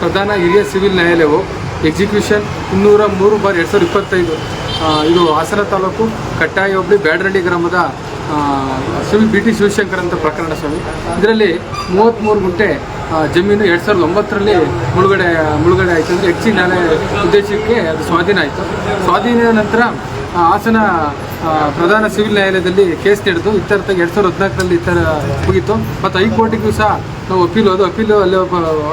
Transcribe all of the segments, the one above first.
ಪ್ರಧಾನ ಹಿರಿಯ ಸಿವಿಲ್ ನ್ಯಾಯಾಲಯವು ಎಕ್ಸಿಕ್ಯೂಷನ್ ಇನ್ನೂರ ಮೂರು ಬಾರ್ ಎರಡು ಸಾವಿರದ ಇಪ್ಪತ್ತೈದು ಇದು ಹಾಸನ ತಾಲೂಕು ಕಟ್ಟಾಯ ಒಬ್ಬಳಿ ಬ್ಯಾಡರಳ್ಳಿ ಗ್ರಾಮದ ಸಿವಿಲ್ ಬಿ ಟಿ ಶಿವಶಂಕರ್ ಅಂತ ಪ್ರಕರಣ ಸ್ವಾಮಿ. ಇದರಲ್ಲಿ ಮೂವತ್ತ್ಮೂರು ಗುಂಟೆ ಜಮೀನು ಎರಡು ಸಾವಿರದ ಒಂಬತ್ತರಲ್ಲಿ ಮುಳುಗಡೆ ಮುಳುಗಡೆ ಆಯಿತು. ಅಂದರೆ ಹೆಚ್ಚಿನ ನ್ಯಾಯಾಲಯ ಉದ್ದೇಶಕ್ಕೆ ಅದು ಸ್ವಾಧೀನ ಆಯಿತು. ಸ್ವಾಧೀನದ ನಂತರ ಹಾಸನ ಪ್ರಧಾನ ಸಿವಿಲ್ ನ್ಯಾಯಾಲಯದಲ್ಲಿ ಕೇಸ್ ನಡೆದು ಇತ್ಯರ್ಥ ಎರಡು ಸಾವಿರದ ಹದಿನಾಲ್ಕರಲ್ಲಿ ಇತ್ತರ ಮುಗಿತು. ಮತ್ತು ಹೈಕೋರ್ಟಿಗೂ ಸಹ ನಾವು ಅಪೀಲ್ ಹೋದು ಅಪೀಲು, ಅಲ್ಲಿ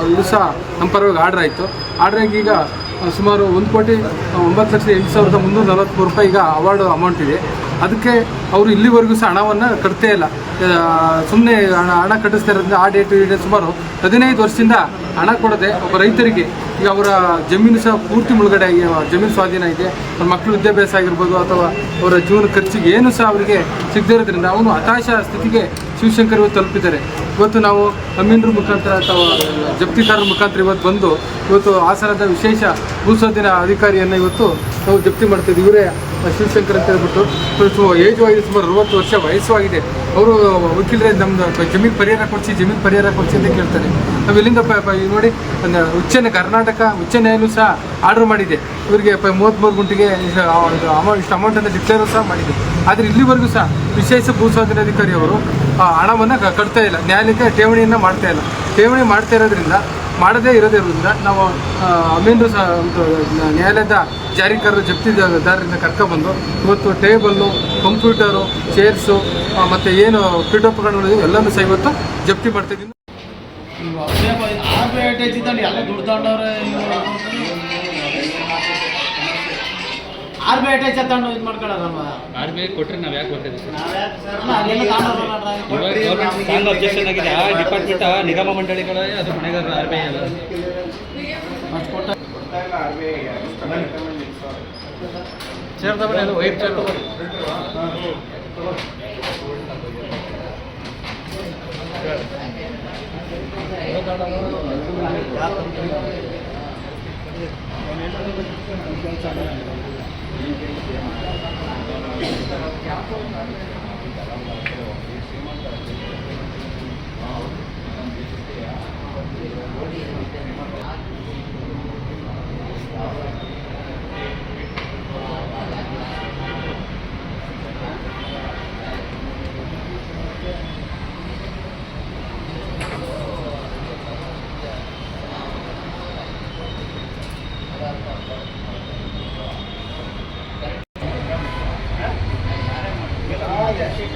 ಅಲ್ಲೂ ಸಹ ನಮ್ಮ ಪರವಾಗಿ ಆರ್ಡರ್ ಆಯಿತು. ಆರ್ಡರ್ ಆಗಿ ಈಗ ಸುಮಾರು ಒಂದು ಕೋಟಿ ಒಂಬತ್ತು ಲಕ್ಷದ ಎಂಟು ಸಾವಿರದ ಮುನ್ನೂರ ನಲವತ್ತ್ಮೂರು ರೂಪಾಯಿ ಈಗ ಅವಾರ್ಡ್ ಅಮೌಂಟ್ ಇದೆ. ಅದಕ್ಕೆ ಅವರು ಇಲ್ಲಿವರೆಗೂ ಸಹ ಹಣವನ್ನು ಕಟ್ತೇ ಇಲ್ಲ. ಸುಮ್ಮನೆ ಹಣ ಹಣ ಕಟ್ಟಿಸ್ತಾ ಇರೋದ್ರಿಂದ ಆ ಡೇಟ್ ಈ ಡೇಟ್ ಸುಮಾರು ಹದಿನೈದು ವರ್ಷದಿಂದ ಹಣ ಕೊಡದೆ ಒಬ್ಬ ರೈತರಿಗೆ ಈಗ ಅವರ ಜಮೀನು ಸಹ ಪೂರ್ತಿ ಮುಳುಗಡೆ ಜಮೀನು ಸ್ವಾಧೀನ ಇದೆ. ಅವ್ರ ಮಕ್ಕಳು ವಿದ್ಯಾಭ್ಯಾಸ ಆಗಿರ್ಬೋದು ಅಥವಾ ಅವರ ಜೀವನ ಖರ್ಚಿಗೆ ಏನು ಸಹ ಅವರಿಗೆ ಸಿಗದೇ ಇರೋದ್ರಿಂದ ಅವನು ಹತಾಶ ಸ್ಥಿತಿಗೆ ಶಿವಶಂಕರ್ ಇವತ್ತು ತಲುಪಿದ್ದಾರೆ. ಇವತ್ತು ನಾವು ಅಮೀನ್ರ ಮುಖಾಂತರ ಅಥವಾ ಜಪ್ತಿದಾರರ ಮುಖಾಂತರ ಇವತ್ತು ಬಂದು ಇವತ್ತು ಹಾಸನದ ವಿಶೇಷ ಭೂಸ್ವಾಧೀನ ಅಧಿಕಾರಿಯನ್ನು ಇವತ್ತು ನಾವು ಜಪ್ತಿ ಮಾಡ್ತಿದ್ವಿ ಇವರೇ ಶಿವಶಂಕರ್ ಅಂತ ಹೇಳ್ಬಿಟ್ಟು ಏಜ್ ಆಗಿದೆ ಸುಮಾರು ಅರವತ್ತು ವರ್ಷ ವಯಸ್ಸು ಆಗಿದೆ. ಅವರು ವಕೀಲರೇ, ನಮ್ದು ಜಮೀನು ಪರಿಹಾರ ಕೊಡಿಸಿ, ಜಮೀನು ಪರಿಹಾರ ಕೊಡಿಸಿ ಅಂತ ಕೇಳ್ತಾರೆ. ನಾವು ಇಲ್ಲಿಂದ ನೋಡಿ ಉಚ್ಚ ಕರ್ನಾಟಕ ಉಚ್ಚ ನ್ಯಾಯಾಲಯ ಸಹ ಆರ್ಡರ್ ಮಾಡಿದೆ. ಇವರಿಗೆ ಮೂವತ್ತ್ಮೂರು ಗುಂಟಿಗೆ ಅಮೌಂಟ್ ಅಂತ ಡಿಕ್ಲೇರ್ ಸಹ ಮಾಡಿದೆ. ಆದರೆ ಇಲ್ಲಿವರೆಗೂ ಸಹ ವಿಶೇಷ ಭೂಸ್ವಾಧೀನಾಧಿಕಾರಿ ಅವರು ಹಣವನ್ನು ಕಟ್ತಾ ಇಲ್ಲ. ನ್ಯಾಯಾಲಯಕ್ಕೆ ಠೇವಣಿಯನ್ನು ಮಾಡ್ತಾ ಇಲ್ಲ. ಠೇವಣಿ ಮಾಡ್ತಾ ಇರೋದ್ರಿಂದ ಮಾಡದೇ ಇರೋದ್ರಿಂದ ನಾವು ಅಮೀನು ಸಹ ನ್ಯಾಯಾಲಯದ ಜಾರಿಕಾರರು ಜಪ್ತಿದಾರರಿಂದ ಕರ್ಕೊಬಂದು ಇವತ್ತು ಟೇಬಲ್ಲು, ಕಂಪ್ಯೂಟರು, ಚೇರ್ಸು ಮತ್ತು ಏನು ಪೀಠೋಪಕರಣಗಳು ಎಲ್ಲನೂ ಸಹ ಇವತ್ತು ಜಪ್ತಿ ಮಾಡ್ತಾ ಆರ್ ಬಿ ಐ ಟೈಚ್ ಇದು ಮಾಡ್ಕೊಳ್ಳೋದಲ್ವಾ? ಆರ್ ಬಿ ಐ ನಾವು ಯಾಕೆ ಬರ್ತಾ ಗೌರ್ಮೆಂಟ್ ಸ್ಟ್ಯಾಂಡ್ ಆಗಿದೆ. ಆ ಡಿಪಾರ್ಟ್ಮೆಂಟ್ ಆ ನಿಗಮ ಮಂಡಳಿಗಳ ಅದು ಮನೆಗಾರರು ಆರ್ ವೈಟ್ ಚೇರ್ Grazie.